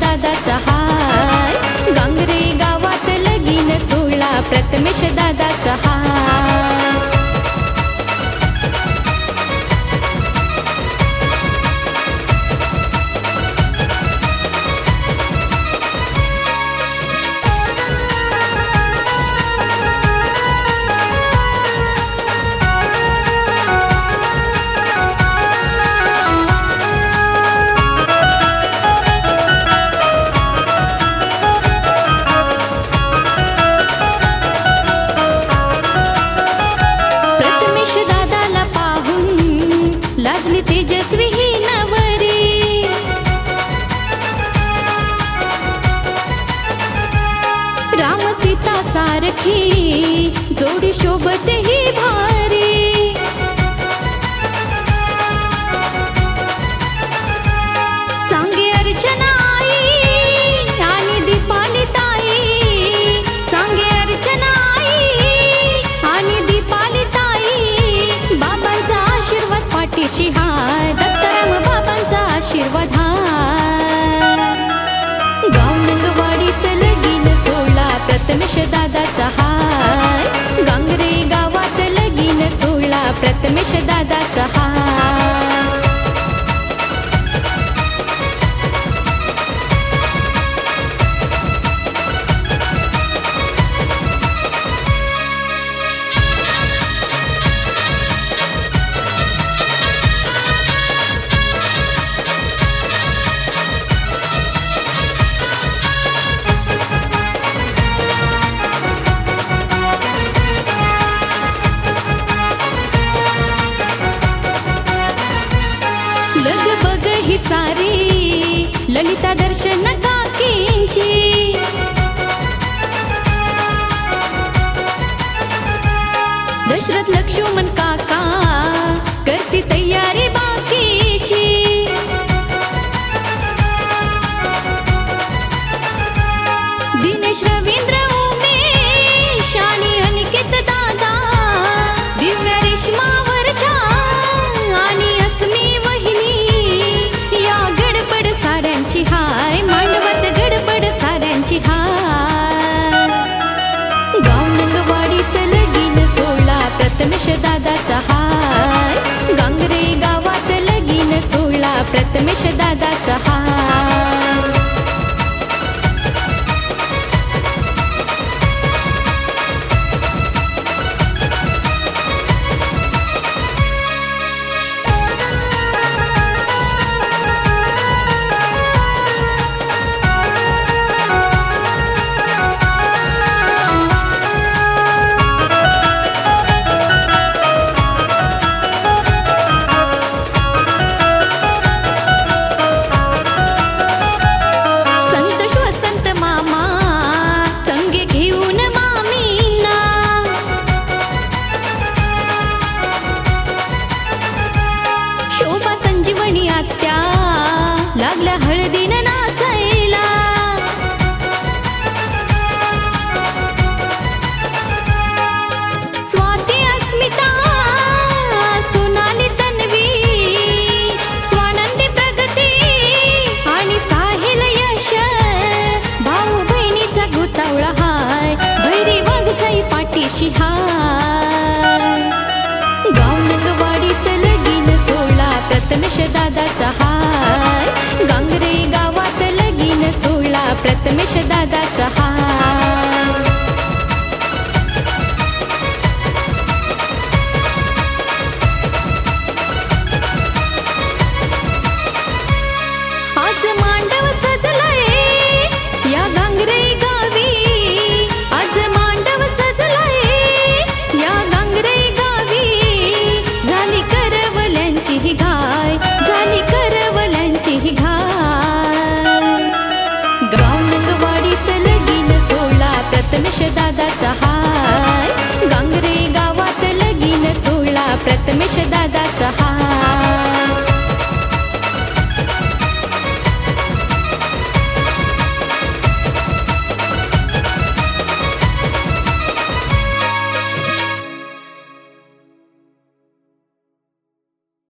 दादाचा हाय. गांगरे गावात लगीन सोहळा प्रथमेश दादाचा हाय. सारखी जोडी शोभत ही भारी. सांगे अर्चना आई आणि दीपाली ताई. सांगे अर्चना आई आणि दीपाली ताई. बाबांचा आशीर्वाद पाठीशी हाय. दत्ताराम बाबांचा आशीर्वाद हाय. गावनंगवाडीत लगीन सोहळा प्रथमेश मिश प्रथमेश दादाचा लग बग ही सारी ललिता दर्शन काकींची. दशरथ लक्ष्मण काका करती तयारी बाकीची. दिनेश रवींद्र दादाचा हाय. गांगरे गावात लगीन सोहळा प्रथमेश दादाचा दादाचा हाय. गांगरे गावात लगीन सोहळा प्रथमेश दादाचा हाय. प्रथमेश दादाचा हाय. गांगरे गावात लगीन सोहळा प्रथमेश दादाचा हाय.